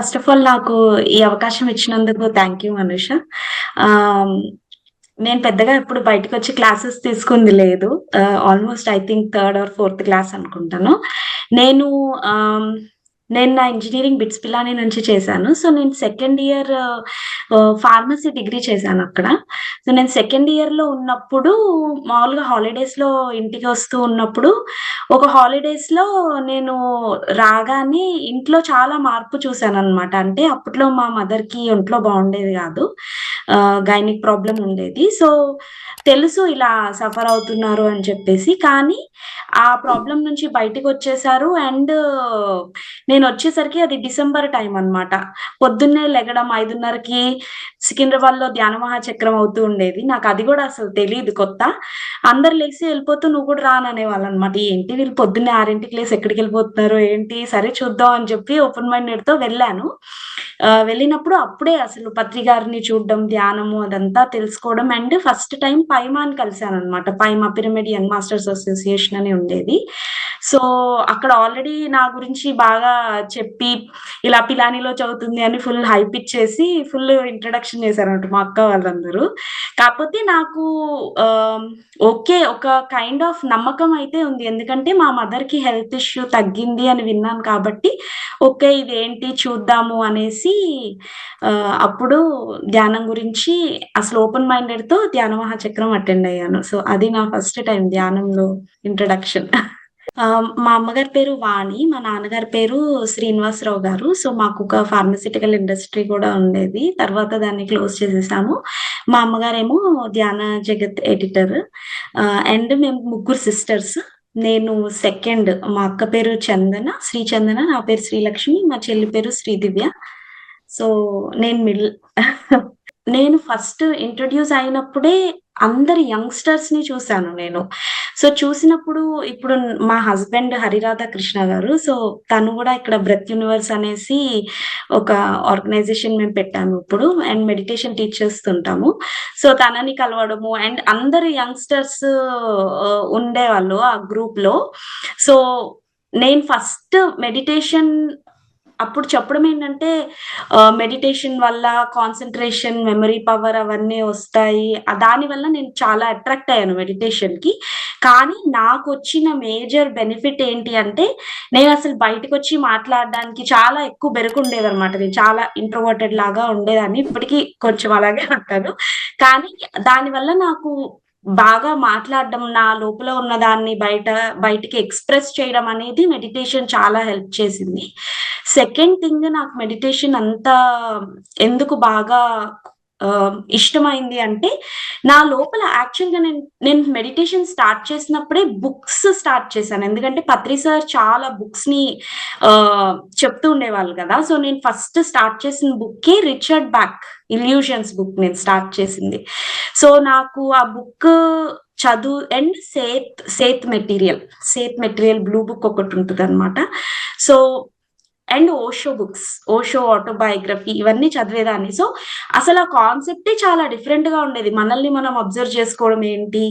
First of all నాకు ఈ అవకాశం ఇచ్చినందుకు థ్యాంక్ యూ మనుష నేను పెద్దగా ఎప్పుడు బయటకు వచ్చి క్లాసెస్ తీసుకుంది లేదు. Almost I think third or fourth class అనుకుంటాను. నేను um, నేను నా ఇంజనీరింగ్ బిట్స్ పిల్లాని నుంచి చేశాను. సో నేను సెకండ్ ఇయర్ ఫార్మసీ డిగ్రీ చేశాను అక్కడ. సో నేను సెకండ్ ఇయర్లో ఉన్నప్పుడు మామూలుగా హాలిడేస్లో ఇంటికి వస్తూ ఉన్నప్పుడు ఒక హాలిడేస్లో నేను రాగానే ఇంట్లో చాలా మార్పు చూశాను అనమాట అంటే అప్పట్లో మా మదర్కి ఒంట్లో బాగుండేది కాదు. గైనిక్ ప్రాబ్లం ఉండేది. సో తెలుసు ఇలా సఫర్ అవుతున్నారు అని చెప్పేసి. కానీ ఆ ప్రాబ్లం నుంచి బయటకు వచ్చేసారు. అండ్ నేను నేను వచ్చేసరికి అది డిసెంబర్ టైం అన్నమాట. పొద్దున్నే లెగడం ఐదున్నరకి సికింద్రాబాద్లో ధ్యాన మహాచక్రం అవుతూ ఉండేది. నాకు అది కూడా అసలు తెలియదు కొత్త. అందరు లేచి వెళ్ళిపోతూ నువ్వు కూడా రాననే వాళ్ళు అనమాట ఏంటి వీళ్ళు పొద్దున్నే ఆరింటికి లేసి ఎక్కడికి వెళ్ళిపోతున్నారు? ఏంటి? సరే చూద్దాం అని చెప్పి ఓపెన్ మైండెడ్తో వెళ్ళాను. వెళ్ళినప్పుడు అప్పుడే అసలు పత్రి గారిని చూడడం ధ్యానము అదంతా తెలుసుకోవడం అండ్ ఫస్ట్ టైం పైమాని కలిశాను అనమాట పైమా పిరమిడ్ యంగ్ మాస్టర్స్ అసోసియేషన్ అని ఉండేది. సో అక్కడ ఆల్రెడీ నా గురించి బాగా చెప్పి ఇలా పిలానిలో చదువుతుంది అని ఫుల్ హైప్ ఇచ్చేసి ఫుల్ ఇంట్రడక్షన్ చేశారనమాట మా అక్క వాళ్ళందరూ. కాకపోతే నాకు ఓకే ఒక కైండ్ ఆఫ్ నమ్మకం అయితే ఉంది. ఎందుకంటే మా మదర్కి హెల్త్ ఇష్యూ తగ్గింది అని విన్నాను కాబట్టి ఓకే ఇదేంటి చూద్దాము అనేసి ఆ, అప్పుడు ధ్యానం గురించి అసలు ఓపెన్ మైండెడ్తో ధ్యాన మహాచక్రం అటెండ్ అయ్యాను. సో అది నా ఫస్ట్ టైం ధ్యానంలో ఇంట్రడక్షన్. మా అమ్మగారి పేరు వాణి మా నాన్నగారి పేరు శ్రీనివాసరావు గారు. సో మాకు ఒక ఫార్మసిటికల్ ఇండస్ట్రీ కూడా ఉండేది. తర్వాత దాన్ని క్లోజ్ చేసేసాము. మా అమ్మగారేమో ధ్యాన జగత్ ఎడిటర్. అండ్ మేము ముగ్గురు సిస్టర్స్. నేను సెకండ్ మా అక్క పేరు చందన శ్రీ చందన నా పేరు శ్రీలక్ష్మి మా చెల్లి పేరు శ్రీదివ్య. సో నేను మిడిల్ నేను ఫస్ట్ ఇంట్రడ్యూస్ అయినప్పుడే అందరి యంగ్స్టర్స్ని చూశాను నేను. సో చూసినప్పుడు ఇప్పుడు మా హస్బెండ్ హరిరాధ కృష్ణ గారు సో తను కూడా ఇక్కడ బ్రెత్ యూనివర్స్ అనేసి ఒక ఆర్గనైజేషన్ మేము పెట్టాము ఇప్పుడు అండ్ మెడిటేషన్ టీచ్ చేస్తుంటాము సో తనని కలవడము అండ్ అందరు యంగ్స్టర్స్ ఉండేవాళ్ళు ఆ గ్రూప్లో సో నేను ఫస్ట్ మెడిటేషన్ అప్పుడు చెప్పడం ఏంటంటే మెడిటేషన్ వల్ల కాన్సన్ట్రేషన్ మెమరీ పవర్ అవన్నీ వస్తాయి. దానివల్ల దాని వల్ల నేను చాలా అట్రాక్ట్ అయ్యాను మెడిటేషన్కి. కానీ నాకు వచ్చిన మేజర్ బెనిఫిట్ ఏంటి అంటే నేను అసలు బయటకు వచ్చి మాట్లాడడానికి చాలా ఎక్కువ బెరుకుండేది అనమాట నేను చాలా ఇంట్రోవర్టెడ్ లాగా ఉండేదాన్ని. ఇప్పటికీ కొంచెం అలాగే ఉంటాను. కానీ దానివల్ల నాకు బాగా మాట్లాడడం నా లోపల ఉన్న దాన్ని బయట బయటికి ఎక్స్ప్రెస్ చేయడం అనేది మెడిటేషన్ చాలా హెల్ప్ చేసింది. సెకండ్ థింగ్ నాకు మెడిటేషన్ అంత ఎందుకు బాగా ఇష్టమైంది అంటే నా లోపల యాక్చువల్గా నేను నేను మెడిటేషన్ స్టార్ట్ చేసినప్పుడే బుక్స్ స్టార్ట్ చేశాను. ఎందుకంటే పత్రి సార్ చాలా బుక్స్ని చెప్తూ ఉండేవాళ్ళు కదా. సో నేను ఫస్ట్ స్టార్ట్ చేసిన book Richard Bach Illusions book నేను స్టార్ట్ చేసింది. సో నాకు ఆ బుక్ చదువు and Seth Seth material Seth material blue book ఒకటి ఉంటుంది అనమాట so and Osho books Osho autobiography ఇవన్నీ చదివేదాన్ని. సో అసలు ఆ కాన్సెప్టే చాలా డిఫరెంట్గా ఉండేది. మనల్ని మనం అబ్జర్వ్ చేసుకోవడం ఏంటి?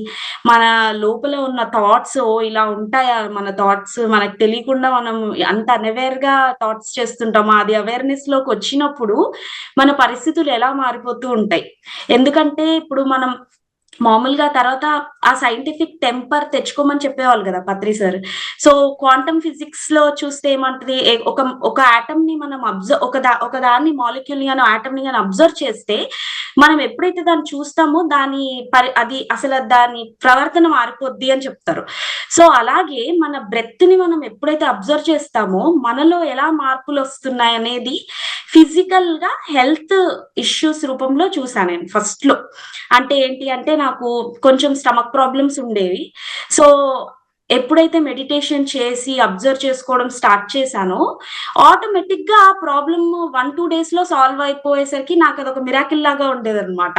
మన లోపల ఉన్న థాట్స్ ఇలా ఉంటాయా? మన థాట్స్ మనకు తెలియకుండా మనం అంత అనవేర్గా థాట్స్ చేస్తుంటాం అది అవేర్నెస్లోకి వచ్చినప్పుడు మన పరిస్థితులు ఎలా మారిపోతూ ఉంటాయి? ఎందుకంటే ఇప్పుడు మనం మామూలుగా తర్వాత ఆ సైంటిఫిక్ టెంపర్ తెచ్చుకోమని చెప్పేవాళ్ళు కదా పత్రి సార్ సో క్వాంటమ్ ఫిజిక్స్లో చూస్తే ఏమంటది? ఒక ఒక ఆటమ్ని మనం అబ్జర్వ్ ఒక దా ఒక దాన్ని మాలిక్యూల్ని కానీ ఆటమ్ని గాను అబ్జర్వ్ చేస్తే మనం ఎప్పుడైతే దాన్ని చూస్తామో దాని పరి అది అసలు దాని ప్రవర్తన మారిపోద్ది అని చెప్తారు. సో అలాగే మన బ్రెత్ని మనం ఎప్పుడైతే అబ్జర్వ్ చేస్తామో మనలో ఎలా మార్పులు వస్తున్నాయి అనేది ఫిజికల్గా హెల్త్ ఇష్యూస్ రూపంలో చూసాను నేను ఫస్ట్లో అంటే ఏంటి అంటే నాకు కొంచెం స్టమక్ ప్రాబ్లమ్స్ ఉండేవి. సో ఎప్పుడైతే మెడిటేషన్ చేసి అబ్జర్వ్ చేసుకోవడం స్టార్ట్ చేశానో ఆటోమేటిక్గా ఆ ప్రాబ్లమ్ వన్ టూ డేస్లో సాల్వ్ అయిపోయేసరికి నాకు అదొక మిరాకిల్ లాగా ఉండేది అనమాట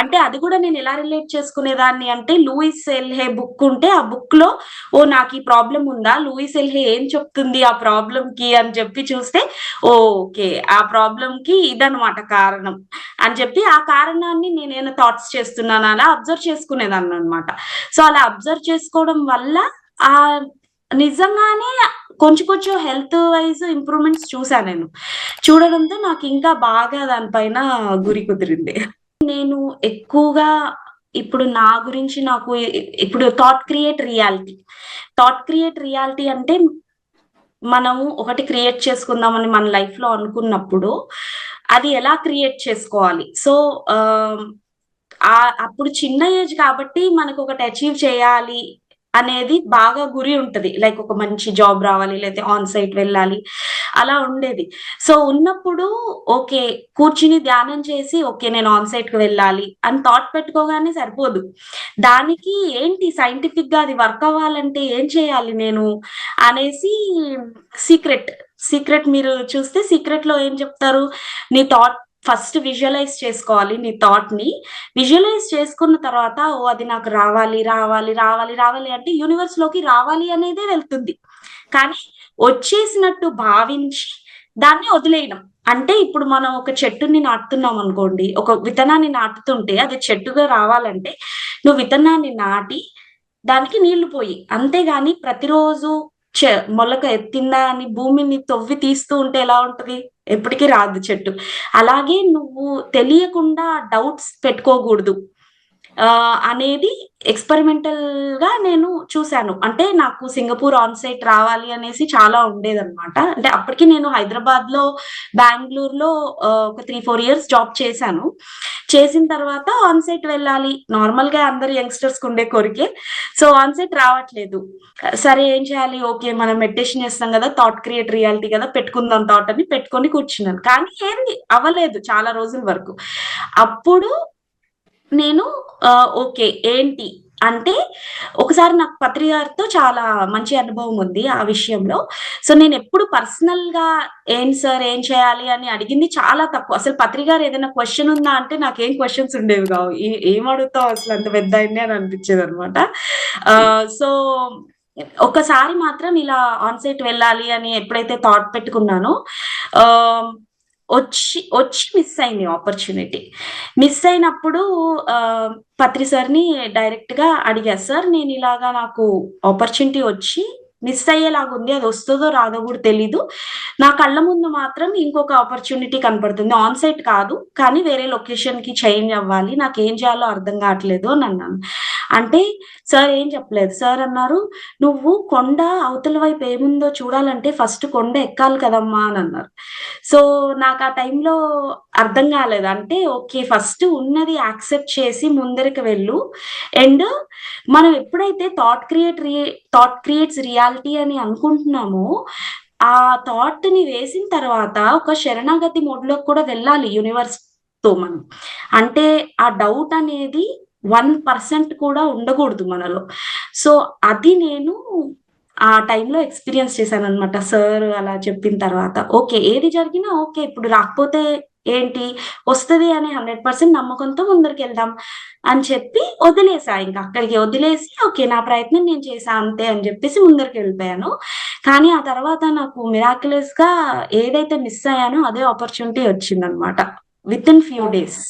అంటే అది కూడా నేను ఎలా రిలేట్ చేసుకునేదాన్ని అంటే లూయిస్ ఎల్హే బుక్ ఉంటే ఆ బుక్లో ఓ నాకు ఈ ప్రాబ్లం ఉందా? లూయిస్ ఎల్హే ఏం చెప్తుంది ఆ ప్రాబ్లం కి? అని చెప్పి చూస్తే ఓకే ఆ ప్రాబ్లం కి ఇదనమాట కారణం. అని చెప్పి ఆ కారణాన్ని నేనేమైనా థాట్స్ చేస్తున్నాను? అలా అబ్జర్వ్ చేసుకునేదాన్ని అనమాట సో అలా అబ్జర్వ్ చేసుకోవడం వల్ల ఆ నిజంగానే కొంచెం కొంచెం హెల్త్ వైజ్ ఇంప్రూవ్మెంట్స్ చూసాను నేను. చూడడంతో నాకు ఇంకా బాగా దానిపైన గురి కుదిరింది. నేను ఎక్కువగా ఇప్పుడు నా గురించి నాకు ఇప్పుడు thought create reality thought create reality అంటే మనము ఒకటి క్రియేట్ చేసుకుందామని మన లైఫ్లో అనుకున్నప్పుడు అది ఎలా క్రియేట్ చేసుకోవాలి? సో అప్పుడు చిన్న ఏజ్ కాబట్టి మనకు ఒకటి అచీవ్ చేయాలి అనేది బాగా గురి ఉంటది. లైక్ ఒక మంచి జాబ్ రావాలి లేకపోతే ఆన్ సైట్ వెళ్ళాలి అలా ఉండేది. సో ఉన్నప్పుడు ఓకే కూర్చుని ధ్యానం చేసి ఓకే నేను ఆన్ సైట్కి వెళ్ళాలి అని థాట్ పెట్టుకోగానే సరిపోదు. దానికి ఏంటి సైంటిఫిక్గా అది వర్క్ అవ్వాలంటే ఏం చేయాలి నేను అనేసి సీక్రెట్ సీక్రెట్ మీరు చూస్తే సీక్రెట్లో ఏం చెప్తారు? నీ థాట్ ఫస్ట్ విజువలైజ్ చేసుకోవాలి నీ థాట్ని. విజువలైజ్ చేసుకున్న తర్వాత ఓ అది నాకు రావాలి రావాలి రావాలి రావాలి అంటే యూనివర్స్లోకి రావాలి అనేదే వెళ్తుంది. కానీ వచ్చేసినట్టు భావించి దాన్ని వదిలేయడం. అంటే ఇప్పుడు మనం ఒక చెట్టుని నాటుతున్నాం అనుకోండి ఒక విత్తనాన్ని నాటుతుంటే అది చెట్టుగా రావాలంటే నువ్వు విత్తనాన్ని నాటి దానికి నీళ్ళు పోయి అంతేగాని ప్రతిరోజు మొలక ఎత్తిందా అని భూమిని తొవ్వి తీస్తూ ఉంటే ఎలా ఉంటది? ఎప్పటికీ రాదు చెట్టు. అలాగే నువ్వు తెలియకుండా డౌట్స్ పెట్టుకోకూడదు. అనేది ఎక్స్పెరిమెంటల్గా నేను చూశాను. అంటే నాకు సింగపూర్ ఆన్ సైట్ రావాలి అనేసి చాలా ఉండేదన్నమాట. అంటే అప్పటికి నేను హైదరాబాద్లో బెంగళూరులో ఒక త్రీ ఫోర్ ఇయర్స్ జాబ్ చేశాను. చేసిన తర్వాత ఆన్ సైట్ వెళ్ళాలి. నార్మల్గా అందరు యంగ్స్టర్స్ ఉండే కోరికే. సో ఆన్ సైట్ రావట్లేదు. సరే ఏం చేయాలి? ఓకే మనం మెడిటేషన్ చేస్తాం కదా థాట్ క్రియేట్ రియాలిటీ కదా పెట్టుకుందాం థాట్ అని పెట్టుకొని కూర్చున్నాను. కానీ ఏంది అవ్వలేదు చాలా రోజుల వరకు. అప్పుడు నేను ఓకే ఏంటి అంటే ఒకసారి నాకు పత్రి గారితో చాలా మంచి అనుభవం ఉంది ఆ విషయంలో. సో నేను ఎప్పుడు పర్సనల్గా ఏం సార్ ఏం చేయాలి అని అడిగింది చాలా తక్కువ అసలు పత్రి గారు ఏదైనా క్వశ్చన్ ఉందా అంటే నాకేం క్వశ్చన్స్ ఉండేవి కావు. ఏం అడుగుతావు అసలు అంత పెద్ద అని అనిపించేది అనమాట. సో ఒకసారి మాత్రం ఇలా ఆన్ సైట్ వెళ్ళాలి అని ఎప్పుడైతే థాట్ పెట్టుకున్నానో వచ్చి వచ్చి మిస్ అయింది ఆపర్చునిటీ మిస్ అయినప్పుడు పత్రి సార్ని డైరెక్ట్గా అడిగా సార్ నేను ఇలాగా నాకు ఆపర్చునిటీ వచ్చి మిస్ అయ్యేలాగా ఉంది అది వస్తుందో రాదో కూడా తెలీదు. నా కళ్ళ ముందు మాత్రం ఇంకొక ఆపర్చునిటీ కనపడుతుంది. ఆన్ సైట్ కాదు కానీ వేరే లొకేషన్కి చేంజ్ అవ్వాలి. నాకు ఏం చేయాలో అర్థం కావట్లేదు అని అన్నాను. అంటే సార్ ఏం చెప్పలేదు. సార్ అన్నారు నువ్వు కొండ అవతల వైపు ఏముందో చూడాలంటే ఫస్ట్ కొండ ఎక్కాలి కదమ్మా అని అన్నారు. సో నాకు ఆ టైంలో అర్థం కాలేదు. అంటే ఓకే ఫస్ట్ ఉన్నది యాక్సెప్ట్ చేసి ముందరికి వెళ్ళు. అండ్ మనం ఎప్పుడైతే thought create thought creates reality అని అనుకుంటున్నామో ఆ థాట్ని వేసిన తర్వాత ఒక శరణాగతి మోడ్లో కూడా వెళ్ళాలి యూనివర్స్తో మనం. అంటే ఆ డౌట్ అనేది వన్ పర్సెంట్ కూడా ఉండకూడదు మనలో. సో అది నేను ఆ టైంలో ఎక్స్పీరియన్స్ చేశాను అనమాట సార్ అలా చెప్పిన తర్వాత. ఓకే ఏది జరిగినా ఓకే ఇప్పుడు రాకపోతే ఏంటి? వస్తుంది అని హండ్రెడ్ పర్సెంట్ నమ్మకంతో ముందరికి వెళ్దాం అని చెప్పి వదిలేసా. ఇంకా అక్కడికి వదిలేసి ఓకే నా ప్రయత్నం నేను చేసా అంతే అని చెప్పేసి ముందరికి వెళ్ళిపోయాను కానీ ఆ తర్వాత నాకు మిరాకులస్గా ఏదైతే మిస్ అయ్యానో అదే ఆపర్చునిటీ వచ్చిందనమాట within few days